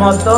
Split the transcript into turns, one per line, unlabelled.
মতো